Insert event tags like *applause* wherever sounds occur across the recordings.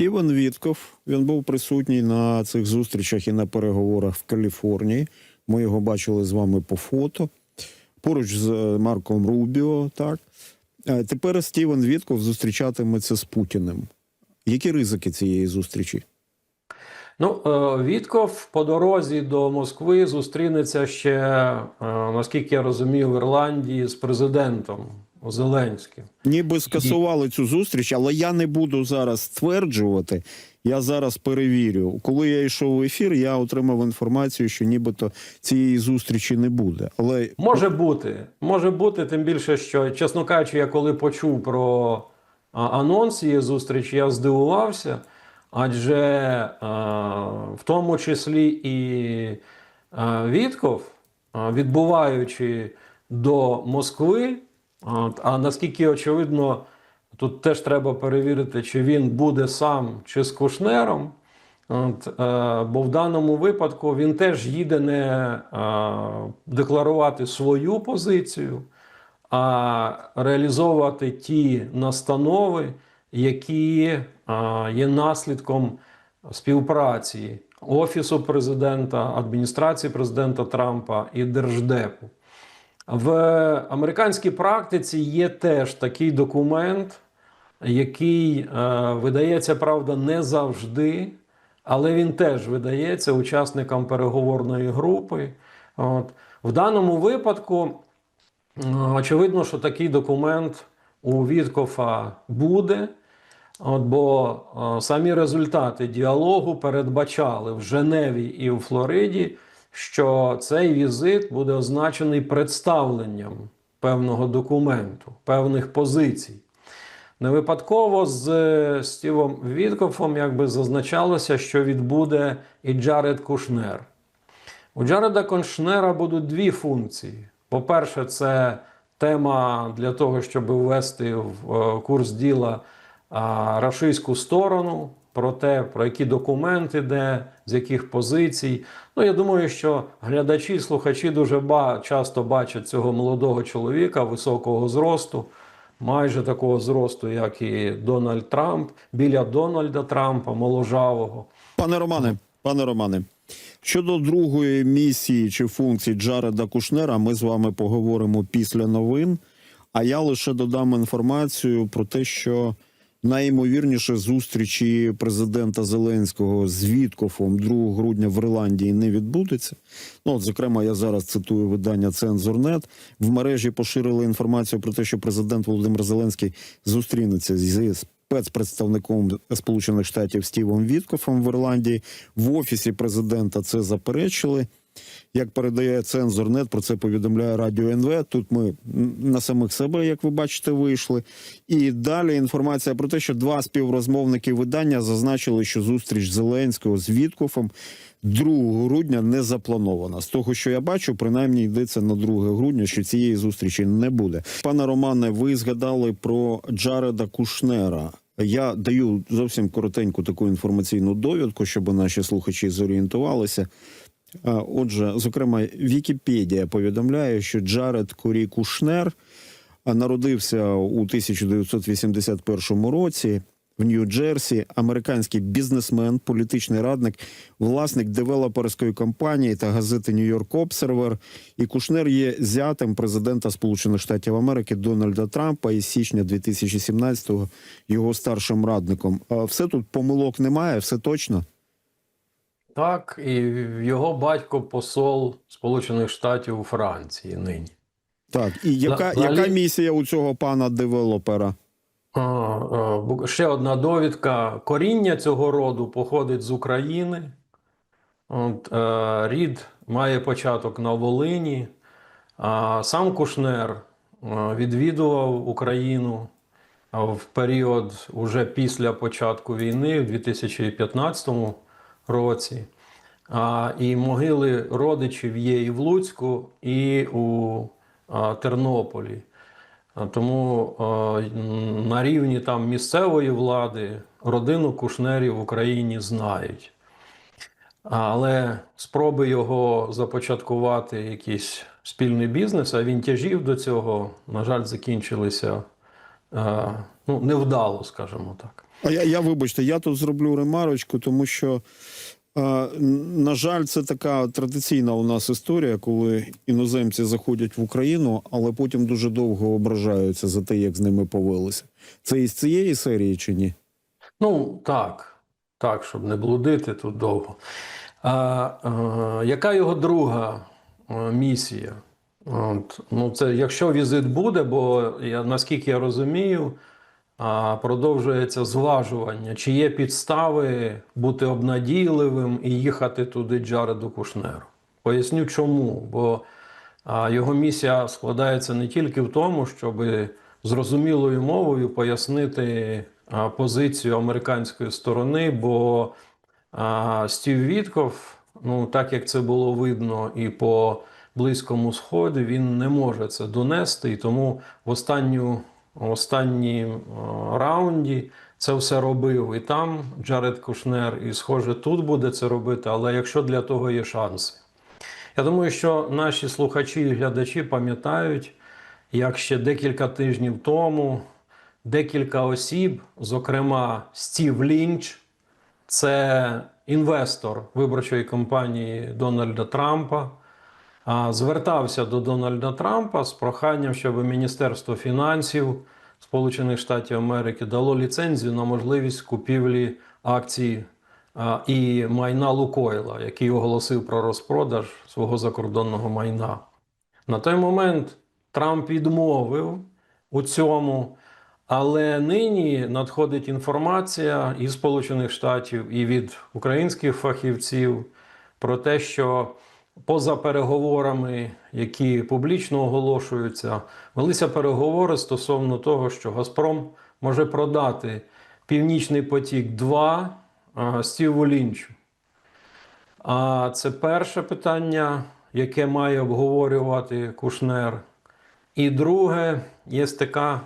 Стівен Вітков він був присутній на цих зустрічах і на переговорах в Каліфорнії. Ми його бачили з вами по фото. Поруч з е, Марком Рубіо. Так Е, тепер Стівен Вітков зустрічатиметься з Путіним. Які ризики цієї зустрічі? Ну, е, Вітков по дорозі до Москви зустрінеться ще, наскільки я розумію, в Ірландії з президентом Зеленським. Ніби скасували цю зустріч, але я не буду зараз стверджувати. Я зараз перевірю. Коли я йшов в ефір, я отримав інформацію, що нібито цієї зустрічі не буде. Але Може бути, може бути, тим більше, що, чесно кажучи, я коли почув про анонс цієї зустрічі, я здивувався, адже в тому числі і Вітков, відбуваючи до Москви, от, а наскільки очевидно, тут теж треба перевірити, чи він буде сам чи з Кушнером. От, е, бо в даному випадку він теж їде не е, декларувати свою позицію, а реалізовувати ті настанови, які е, є наслідком співпраці Офісу президента, адміністрації президента Трампа і Держдепу. В американській практиці є теж такий документ, який е, видається, правда, не завжди, але він теж видається учасникам переговорної групи. От. В даному випадку, очевидно, що такий документ у Віткофа буде. От, бо е, самі результати діалогу передбачали в Женеві і у Флориді, що цей візит буде означений представленням певного документу, певних позицій. Не випадково з е, Стівом Віткофом якби зазначалося, що відбуде і Джаред Кушнер. У Джареда Кушнера будуть дві функції. По-перше, це тема для того, щоб ввести в е, курс діла рашистську сторону, про те, про які документи де, з яких позицій. Ну, я думаю, що глядачі, слухачі дуже ба- часто бачать цього молодого чоловіка високого зросту, майже такого зросту, як і Дональд Трамп, біля Дональда Трампа, моложавого. Пане Романе, пане Романе, щодо другої місії чи функції Джареда Кушнера, ми з вами поговоримо після новин. А я лише додам інформацію про те, що найімовірніше зустрічі президента Зеленського з Віткофом 2 грудня в Ірландії не відбудеться. Ну, от, зокрема, я зараз цитую видання Цензорнет. В мережі поширили інформацію про те, що президент Володимир Зеленський зустрінеться зі спецпредставником Сполучених Штатів Стівом Віткофом в Ірландії. В офісі президента це заперечили. Як передає цензорнет, про це повідомляє Радіо НВ. Тут ми на самих себе, як ви бачите, вийшли. І далі інформація про те, що два співрозмовники видання зазначили, що зустріч Зеленського з Віткофом 2 грудня не запланована. З того, що я бачу, принаймні йдеться на 2 грудня, що цієї зустрічі не буде. Пане Романе, ви згадали про Джареда Кушнера. Я даю зовсім коротеньку таку інформаційну довідку, щоб наші слухачі зорієнтувалися. Отже, зокрема, Вікіпедія повідомляє, що Джаред Корі Кушнер народився у 1981 році в Нью-Джерсі. Американський бізнесмен, політичний радник, власник девелоперської компанії та газети Нью-Йорк Обсервер. І Кушнер є зятем президента Сполучених Штатів Америки Дональда Трампа із січня 2017-го його старшим радником. Все тут помилок немає, все точно. Так, і його батько посол Сполучених Штатів у Франції нині. Так, і яка, Взагалі- яка місія у цього пана девелопера? А, а, Ще одна довідка. Коріння цього роду походить з України. От, е, рід має початок на Волині. А сам Кушнер е, відвідував Україну в період уже після початку війни, в 2015 році. А, і могили родичів є і в Луцьку, і у а, Тернополі. А Тому м, на рівні там місцевої влади родину Кушнерів в Україні знають. Але спроби його започаткувати якийсь спільний бізнес, а він тяжів до цього, на жаль, закінчилися ну, невдало, скажімо так. А я, я вибачте, я тут зроблю ремарочку, тому що, е, на жаль, це така традиційна у нас історія, коли іноземці заходять в Україну, але потім дуже довго ображаються за те, як з ними повелися. Це із цієї серії чи ні? Ну, так, так, щоб не блудити тут довго. А, е, яка його друга е, місія? От, ну, це якщо візит буде, бо я, наскільки я розумію, продовжується зважування, чи є підстави бути обнадійливим і їхати туди Джареду Кушнеру. Поясню чому. Бо його місія складається не тільки в тому, щоб зрозумілою мовою пояснити позицію американської сторони, бо Стів Вітков, ну так як це було видно і по Близькому Сході, він не може це донести, і тому в останню, останній е, раунді це все робив. І там Джаред Кушнер, і схоже, тут буде це робити, але якщо для того є шанси. Я думаю, що наші слухачі і глядачі пам'ятають, як ще декілька тижнів тому декілька осіб, зокрема Стів Лінч, це інвестор виборчої кампанії Дональда Трампа, звертався до Дональда Трампа з проханням, щоб Міністерство фінансів Сполучених Штатів Америки дало ліцензію на можливість купівлі акцій і майна Лукойла, який оголосив про розпродаж свого закордонного майна. На той момент Трамп відмовив у цьому, але нині надходить інформація із Сполучених Штатів і від українських фахівців про те, що поза переговорами, які публічно оголошуються, велися переговори стосовно того, що Газпром може продати Північний потік 2 Стіву Лінчу. А це перше питання, яке має обговорювати Кушнер. І друге, є така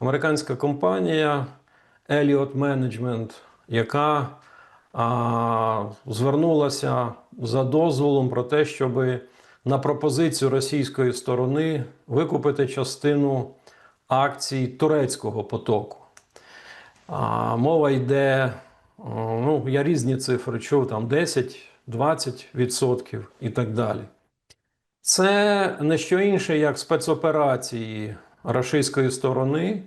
американська компанія Elliott Management, яка звернулася за дозволом про те, щоб на пропозицію російської сторони викупити частину акцій турецького потоку. Мова йде, ну, я різні цифри чув, там 10-20% і так далі. Це не що інше, як спецоперації рашистської сторони,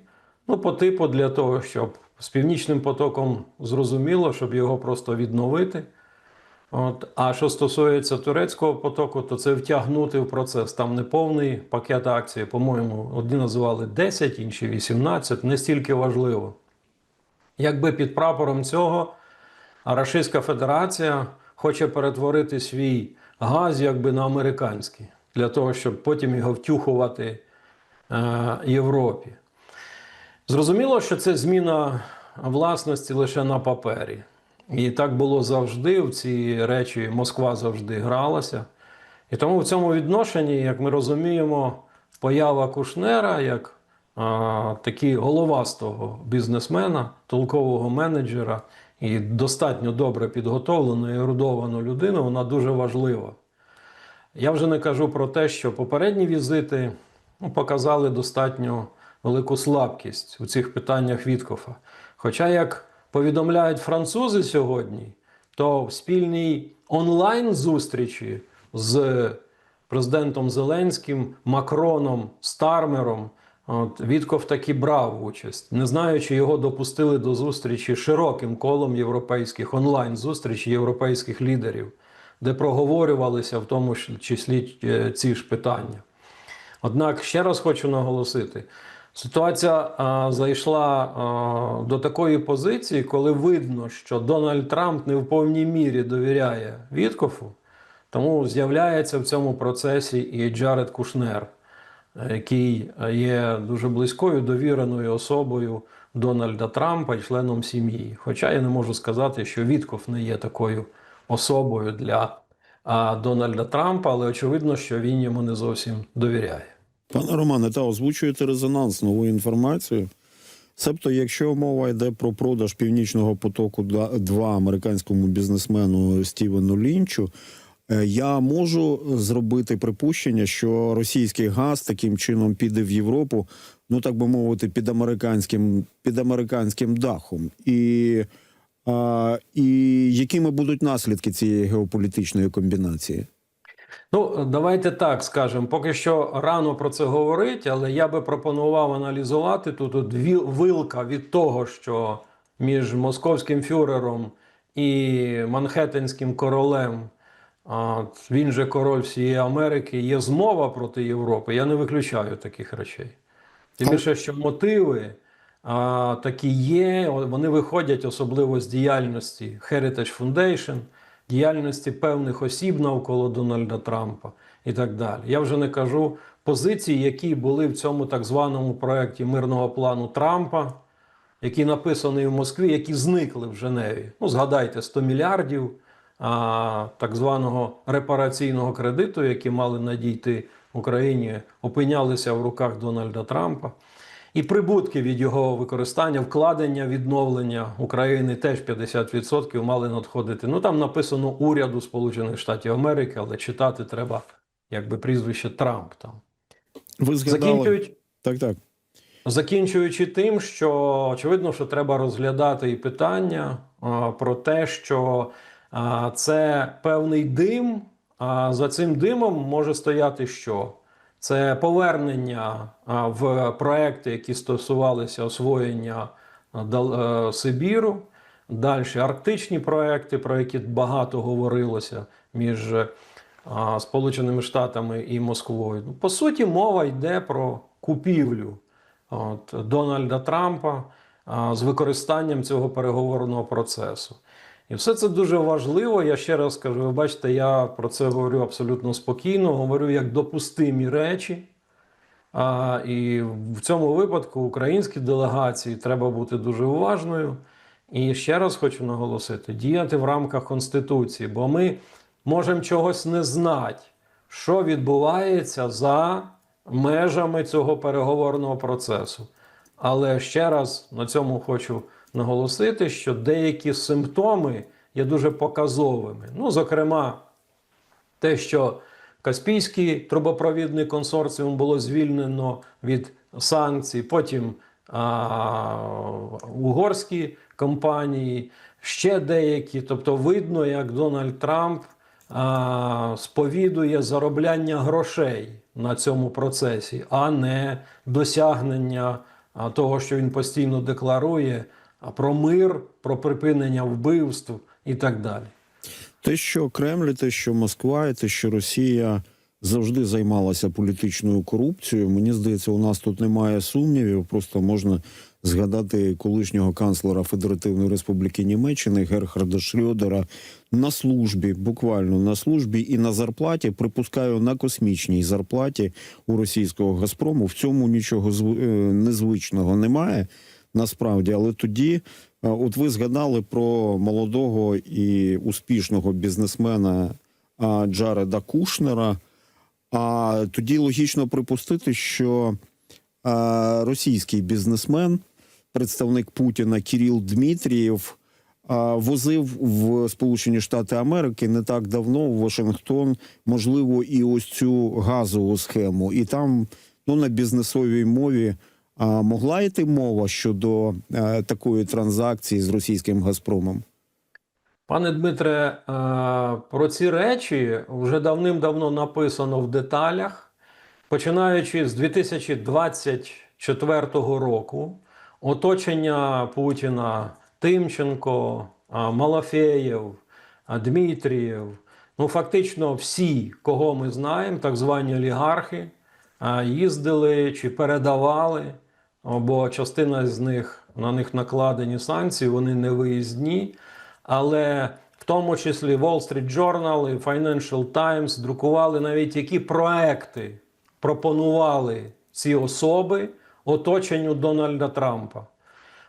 ну, по типу для того, щоб з північним потоком зрозуміло, щоб його просто відновити. От. А що стосується турецького потоку, то це втягнути в процес. Там не повний пакет акцій, по-моєму, одні називали 10, інші 18, не стільки важливо. Якби під прапором цього Рашистська Федерація хоче перетворити свій газ якби на американський, для того, щоб потім його втюхувати е, Європі. Зрозуміло, що це зміна власності лише на папері. І так було завжди. В ці речі Москва завжди гралася. І тому в цьому відношенні, як ми розуміємо, поява Кушнера як а, такі головастого бізнесмена, толкового менеджера і достатньо добре підготовлену і ерудовану людину, вона дуже важлива. Я вже не кажу про те, що попередні візити ну, показали достатньо велику слабкість у цих питаннях Віткофа. Хоча, як повідомляють французи сьогодні, то в спільній онлайн-зустрічі з президентом Зеленським, Макроном, Стармером, от, Вітков таки брав участь, не знаю, чи його допустили до зустрічі широким колом європейських онлайн-зустрічей європейських лідерів, де проговорювалися в тому числі е, ці ж питання. Однак ще раз хочу наголосити: ситуація а, зайшла а, до такої позиції, коли видно, що Дональд Трамп не в повній мірі довіряє Віткофу, тому з'являється в цьому процесі і Джаред Кушнер, е, який є дуже близькою довіреною особою Дональда Трампа і членом сім'ї. Хоча я не можу сказати, що Вітков не є такою особою для а, Дональда Трампа, але очевидно, що він йому не зовсім довіряє. Пане Романе, та озвучуєте резонанс нову інформацію. Себто, якщо мова йде про продаж північного потоку 2 американському бізнесмену Стівену Лінчу, е, я можу зробити припущення, що російський газ таким чином піде в Європу ну так би мовити, під американським, під американським дахом. І, а, і якими будуть наслідки цієї геополітичної комбінації? Ну, давайте так скажемо. Поки що рано про це говорити, але я би пропонував аналізувати тут от вилка від того, що між московським фюрером і Манхеттенським королем, він же король всієї Америки, є змова проти Європи. Я не виключаю таких речей. Тим більше, що мотиви такі є, вони виходять особливо з діяльності Heritage Foundation, діяльності певних осіб навколо Дональда Трампа і так далі. Я вже не кажу позиції, які були в цьому так званому проєкті мирного плану Трампа, який написаний в Москві, які зникли в Женеві. Ну, згадайте, 100 мільярдів а, так званого репараційного кредиту, які мали надійти Україні, опинялися в руках Дональда Трампа. І прибутки від його використання, вкладення, відновлення України теж 50% мали надходити. Ну там написано уряду Сполучених Штатів Америки, але читати треба якби прізвище Трамп там. Ви згадали... Закінчують Так, так. Закінчуючи тим, що очевидно, що треба розглядати і питання а, про те, що а, це певний дим, а за цим димом може стояти що? Це повернення в проекти, які стосувалися освоєння е, Сибіру, далі арктичні проекти, про які багато говорилося між Сполученими Штатами і Москвою. Ну, По суті, мова йде про купівлю от, Дональда Трампа з використанням цього переговорного процесу. І все це дуже важливо. Я ще раз кажу: ви бачите, я про це говорю абсолютно спокійно, говорю як допустимі речі. А, і в цьому випадку українській делегації треба бути дуже уважною. І ще раз хочу наголосити: діяти в рамках Конституції, бо ми можемо чогось не знати, що відбувається за межами цього переговорного процесу. Але ще раз на цьому хочу наголосити, що деякі симптоми є дуже показовими. Ну, зокрема, те, що Каспійський трубопровідний консорціум було звільнено від санкцій, потім а, угорські компанії, ще деякі. Тобто, видно, як Дональд Трамп а, сповідує заробляння грошей на цьому процесі, а не досягнення того, що він постійно декларує про мир, про припинення вбивств і так далі. Те, що Кремль, те, що Москва, і те, що Росія завжди займалася політичною корупцією, мені здається, у нас тут немає сумнівів. Просто можна згадати колишнього канцлера Федеративної Республіки Німеччини Герхарда Шрёдера на службі, буквально на службі і на зарплаті, припускаю, на космічній зарплаті у російського Газпрому. В цьому нічого е, незвичного немає насправді, але тоді. От ви згадали про молодого і успішного бізнесмена Джареда Кушнера. А тоді логічно припустити, що російський бізнесмен, представник Путіна Кіріл Дмитрієв, возив в Сполучені Штати Америки не так давно в Вашингтон, можливо, і ось цю газову схему. І там ну, на бізнесовій мові могла йти мова щодо е, такої транзакції з російським Газпромом? Пане Дмитре, е, про ці речі вже давним-давно написано в деталях. Починаючи з 2024 року, оточення Путіна Тимченко, а, Малафеєв, а, Дмитрієв, ну фактично всі, кого ми знаємо, так звані олігархи, а, їздили чи передавали, бо частина з них на них накладені санкції, вони не виїзні. Але в тому числі Wall Street Journal і Financial Times друкували навіть які проекти пропонували ці особи оточенню Дональда Трампа.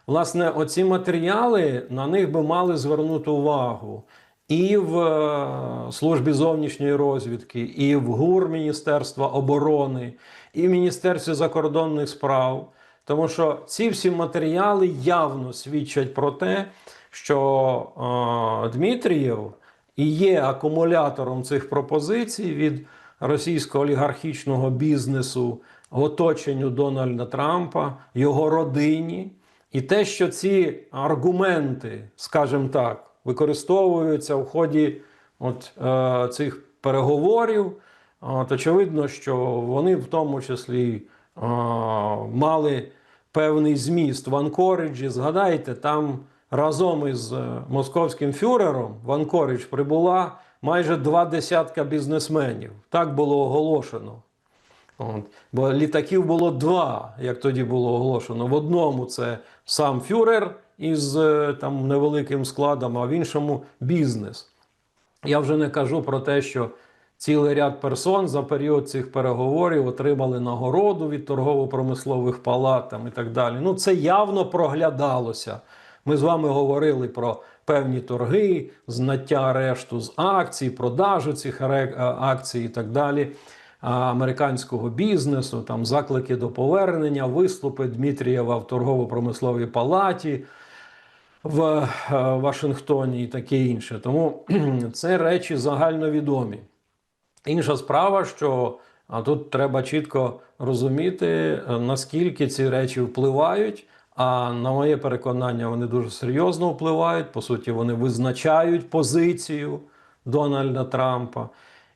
Власне, оці матеріали на них би мали звернути увагу і в е, службі зовнішньої розвідки, і в ГУР Міністерства оборони, і в Міністерстві закордонних справ. Тому що ці всі матеріали явно свідчать про те, що е, Дмитрієв і є акумулятором цих пропозицій від російського олігархічного бізнесу оточенню Дональда Трампа, його родині, і те, що ці аргументи, скажімо так, використовуються в ході от, е, цих переговорів, от, очевидно, що вони в тому числі е, мали певний зміст в Анкориджі. Згадайте, там разом із е, московським фюрером в Анкоридж прибула майже два десятка бізнесменів. Так було оголошено. От. Бо літаків було два, як тоді було оголошено. В одному це сам фюрер із е, там невеликим складом, а в іншому бізнес. Я вже не кажу про те, що цілий ряд персон за період цих переговорів отримали нагороду від торгово-промислових палат і так далі. Ну, це явно проглядалося. Ми з вами говорили про певні торги, знаття арешту з акцій, продажу цих е, акцій і так далі. Американського бізнесу, там заклики до повернення, виступи Дмитрієва в торгово-промисловій палаті в е, Вашингтоні і таке інше. Тому *clears throat* це речі загальновідомі. Інша справа, що тут треба чітко розуміти, е, наскільки ці речі впливають. А на моє переконання, вони дуже серйозно впливають. По суті, вони визначають позицію Дональда Трампа.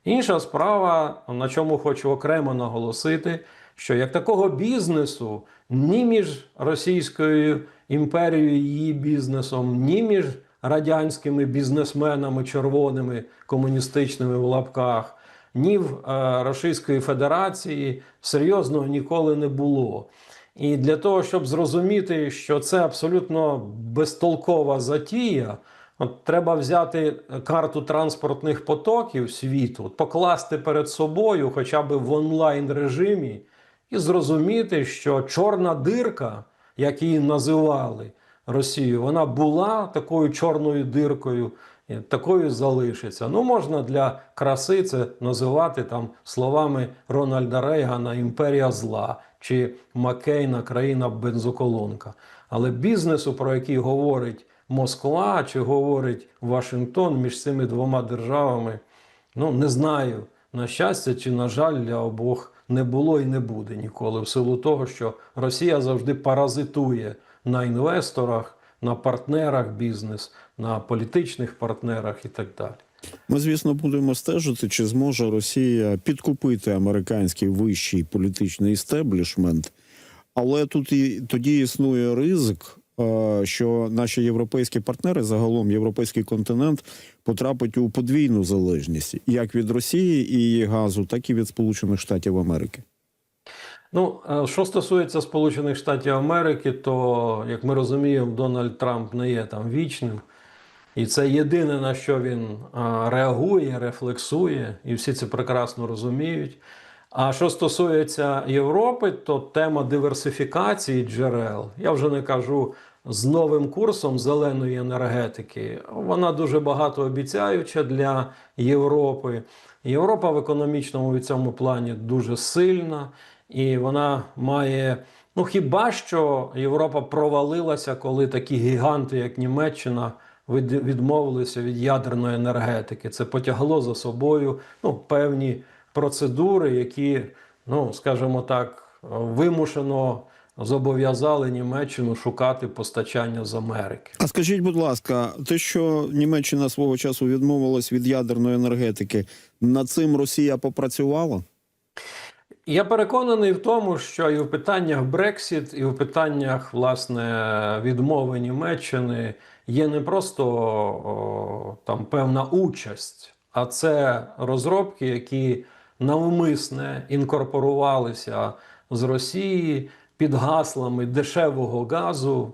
Інша справа, на чому хочу окремо наголосити, що як такого бізнесу ні між Російською імперією і її бізнесом, ні між радянськими бізнесменами червоними комуністичними в лапках, ні в е, Російської Федерації серйозного ніколи не було. І для того, щоб зрозуміти, що це абсолютно безтолкова затія, от треба взяти карту транспортних потоків світу, покласти перед собою, хоча б в онлайн режимі, і зрозуміти, що чорна дирка, як її називали Росію, вона була такою чорною диркою. Такою залишиться. Ну, можна для краси це називати там словами Рональда Рейгана Імперія зла чи Маккейна країна бензоколонка. Але бізнесу, про який говорить Москва чи говорить Вашингтон між цими двома державами, ну не знаю, на щастя чи на жаль, для обох не було і не буде ніколи, в силу того, що Росія завжди паразитує на інвесторах, на партнерах бізнес, на політичних партнерах і так далі. Ми, звісно, будемо стежити, чи зможе Росія підкупити американський вищий політичний істеблішмент. Але тут і тоді існує ризик, е, що наші європейські партнери, загалом європейський континент, потрапить у подвійну залежність як від Росії і її газу, так і від Сполучених Штатів Америки. Ну, е, що стосується Сполучених Штатів Америки, то, як ми розуміємо, Дональд Трамп не є там вічним. І це єдине, на що він реагує, рефлексує, і всі це прекрасно розуміють. А що стосується Європи, то тема диверсифікації джерел, я вже не кажу з новим курсом зеленої енергетики, вона дуже багато обіцяюча для Європи. Європа в економічному від цьому плані дуже сильна, і вона має. Ну хіба що Європа провалилася, коли такі гіганти, як Німеччина, від- відмовилися від ядерної енергетики. Це потягло за собою ну, певні процедури, які, ну скажімо так, вимушено зобов'язали Німеччину шукати постачання з Америки. А скажіть, будь ласка, те, що Німеччина свого часу відмовилась від ядерної енергетики, над цим Росія попрацювала? Я переконаний в тому, що і в питаннях Брексіт, і в питаннях власне відмови Німеччини є не просто о, там певна участь, а це розробки, які навмисне інкорпорувалися з Росії під гаслами дешевого газу,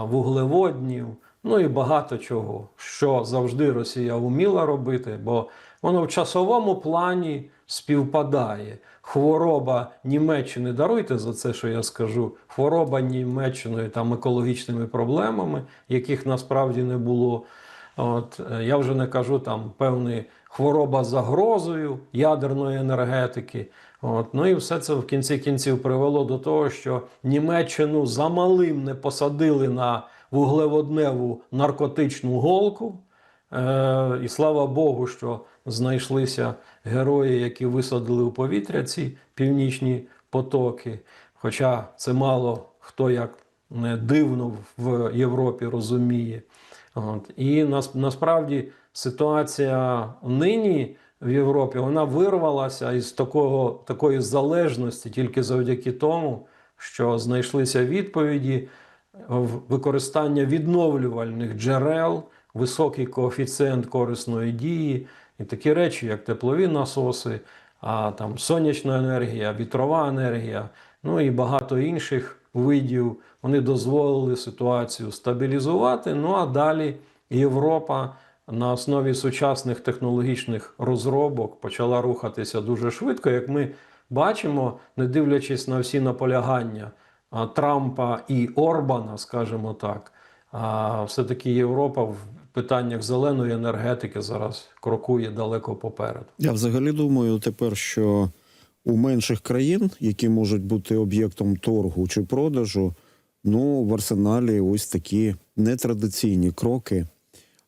вуглеводнів, ну і багато чого, що завжди Росія вміла робити, бо воно в часовому плані співпадає. Хвороба Німеччини, даруйте за це, що я скажу. Хвороба Німеччиною там екологічними проблемами, яких насправді не було. От е, я вже не кажу там певний хвороба загрозою ядерної енергетики. От, ну і все це в кінці кінців привело до того, що Німеччину замалим не посадили на вуглеводневу наркотичну голку. Е, і слава Богу, що знайшлися герої, які висадили у повітря ці північні потоки. Хоча це мало хто як дивно в Європі розуміє. От. І нас, насправді ситуація нині в Європі вона вирвалася із такого, такої залежності тільки завдяки тому, що знайшлися відповіді використання відновлювальних джерел, високий коефіцієнт корисної дії і такі речі, як теплові насоси, а там сонячна енергія, вітрова енергія, ну і багато інших видів. Вони дозволили ситуацію стабілізувати. Ну а далі Європа на основі сучасних технологічних розробок почала рухатися дуже швидко, як ми бачимо, не дивлячись на всі наполягання Трампа і Орбана, скажімо так. Все-таки Європа питаннях зеленої енергетики зараз крокує далеко попереду. Я взагалі думаю тепер, що у менших країн, які можуть бути об'єктом торгу чи продажу, ну в арсеналі ось такі нетрадиційні кроки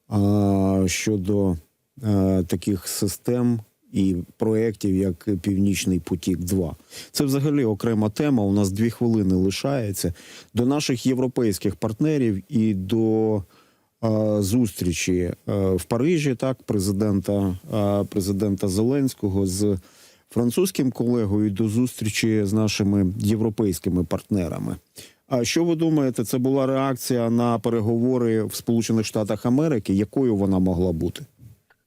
а, щодо а, таких систем і проєктів, як Північний потік 2 Це взагалі окрема тема. У нас дві хвилини лишається до наших європейських партнерів і до е, зустрічі е, в Парижі, так, президента, е, президента Зеленського з французьким колегою до зустрічі з нашими європейськими партнерами. А що ви думаєте, це була реакція на переговори в Сполучених Штатах Америки? Якою вона могла бути?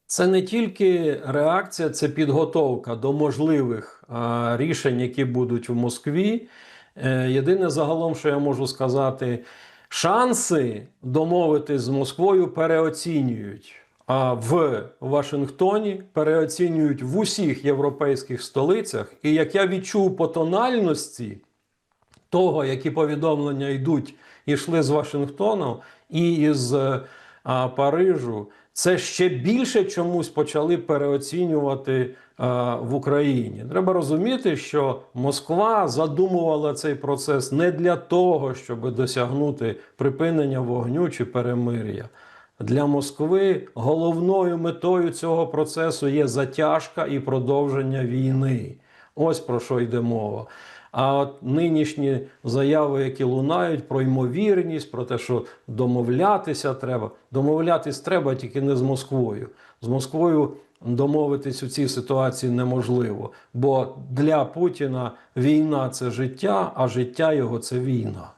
Це не тільки реакція, це підготовка до можливих а, рішень, які будуть в Москві. Е, єдине загалом, що я можу сказати, шанси домовитись з Москвою переоцінюють. А в Вашингтоні переоцінюють в усіх європейських столицях. І як я відчув по тональності того, які повідомлення йдуть, йшли з Вашингтону і із а, Парижу, це ще більше чомусь почали переоцінювати а, в Україні. Треба розуміти, що Москва задумувала цей процес не для того, щоб досягнути припинення вогню чи перемир'я. Для Москви головною метою цього процесу є затяжка і продовження війни. Ось про що йде мова. А от нинішні заяви, які лунають про ймовірність, про те, що домовлятися треба. Домовлятись треба тільки не з Москвою. З Москвою домовитись у цій ситуації неможливо. Бо для Путіна війна це життя, а життя його це війна.